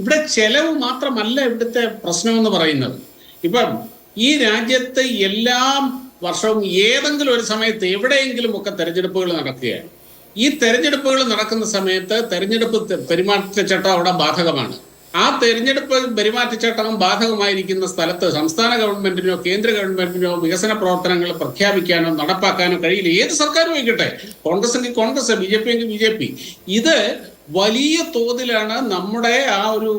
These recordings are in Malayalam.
ഇവിടെ ചെലവ് മാത്രമല്ല ഇവിടുത്തെ പ്രശ്നമെന്ന് പറയുന്നത്. ഇപ്പം ഈ രാജ്യത്ത് എല്ലാ വർഷവും ഏതെങ്കിലും ഒരു സമയത്ത് എവിടെയെങ്കിലും ഒക്കെ തെരഞ്ഞെടുപ്പുകൾ നടക്കുകയാണ്. ഈ തെരഞ്ഞെടുപ്പുകൾ നടക്കുന്ന സമയത്ത് തെരഞ്ഞെടുപ്പ് പെരുമാറ്റച്ചട്ടം അവിടെ ബാധകമാണ്. ആ തെരഞ്ഞെടുപ്പ് പെരുമാറ്റച്ചട്ടം ബാധകമായിരിക്കുന്ന സ്ഥലത്ത് സംസ്ഥാന ഗവൺമെന്റിനോ കേന്ദ്ര ഗവൺമെന്റിനോ വികസന പ്രവർത്തനങ്ങൾ പ്രഖ്യാപിക്കാനോ നടപ്പാക്കാനോ കഴിയില്ല. ഏത് സർക്കാരും ആയിക്കട്ടെ. കോൺഗ്രസ് എങ്കിൽ കോൺഗ്രസ് ബി ജെ പി എങ്കിൽ ബി ജെ പി. ഇത് വലിയ തോതിലാണ് നമ്മുടെ ആ ഒരു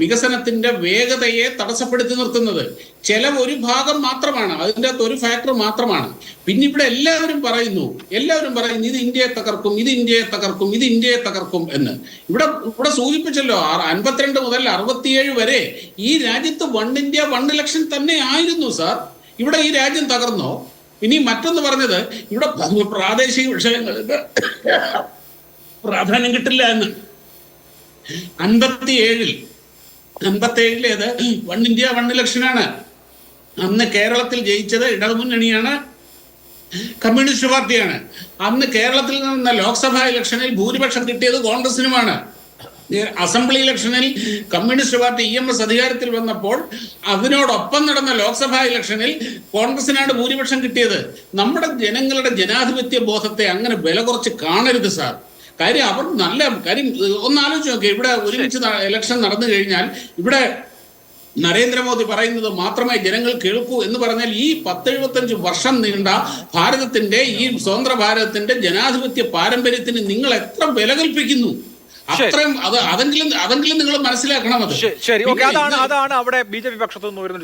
വികസനത്തിന്റെ വേഗതയെ തടസ്സപ്പെടുത്തി നിർത്തുന്നത്. ചെലവ് ഒരു ഭാഗം മാത്രമാണ് അതിന്റെ അകത്ത് ഒരു ഫാക്ടർ മാത്രമാണ്. പിന്നെ ഇവിടെ എല്ലാവരും പറയുന്നു എല്ലാവരും പറയുന്നു ഇത് ഇന്ത്യയെ തകർക്കും ഇത് ഇന്ത്യയെ തകർക്കും ഇത് ഇന്ത്യയെ തകർക്കും എന്ന്. ഇവിടെ ഇവിടെ സൂചിപ്പിച്ചല്ലോ അൻപത്തിരണ്ട് മുതൽ അറുപത്തിയേഴ് വരെ ഈ രാജ്യത്ത് വൺ ഇന്ത്യ വൺ ഇലക്ഷൻ തന്നെ ആയിരുന്നു സാർ. ഇവിടെ ഈ രാജ്യം തകർന്നോ? ഇനി മറ്റൊന്ന് പറഞ്ഞത് ഇവിടെ പ്രാദേശിക വിഷയങ്ങൾക്ക് പ്രാധാന്യം കിട്ടില്ല എന്ന്. അൻപത്തി ഏഴിൽ അൻപത്തി ഏഴിലേത് വൺ ഇന്ത്യ വൺ ഇലക്ഷനാണ്. അന്ന് കേരളത്തിൽ ജയിച്ചത് ഇടതുമുന്നണിയാണ് കമ്മ്യൂണിസ്റ്റ് പാർട്ടിയാണ്. അന്ന് കേരളത്തിൽ നടന്ന ലോക്സഭാ ഇലക്ഷനിൽ ഭൂരിപക്ഷം കിട്ടിയത് കോൺഗ്രസിനുമാണ്. അസംബ്ലി ഇലക്ഷനിൽ communist party E M S അധികാരത്തിൽ വന്നപ്പോൾ അതിനോടൊപ്പം നടന്ന ലോക്സഭാ ഇലക്ഷനിൽ കോൺഗ്രസിനാണ് ഭൂരിപക്ഷം കിട്ടിയത്. നമ്മുടെ ജനങ്ങളുടെ ജനാധിപത്യ ബോധത്തെ അങ്ങനെ വില കുറച്ച് കാണരുത് സാർ. കാര്യം അവർ നല്ല കാര്യം ഒന്ന് ആലോചിച്ച് നോക്കുക ഇവിടെ ഒരുമിച്ച് ഇലക്ഷൻ നടന്നു കഴിഞ്ഞാൽ ഇവിടെ നരേന്ദ്രമോദി പറയുന്നത് മാത്രമേ ജനങ്ങൾ കേൾക്കൂ എന്ന് പറഞ്ഞാൽ ഈ പത്തെഴുപത്തഞ്ച് വർഷം നീണ്ട ഭാരതത്തിന്റെ ഈ സ്വതന്ത്ര ഭാരതത്തിന്റെ ജനാധിപത്യ പാരമ്പര്യത്തിന് നിങ്ങൾ എത്ര വില കൽപ്പിക്കുന്നു? അത്രയും അത് അതെങ്കിലും അതെങ്കിലും നിങ്ങൾ മനസ്സിലാക്കണം അത്. ശരി, ഓക്കെ അതാണ് അതാണ് അവിടെ ബി ജെ പി പക്ഷത്തു നിന്ന് വരുന്ന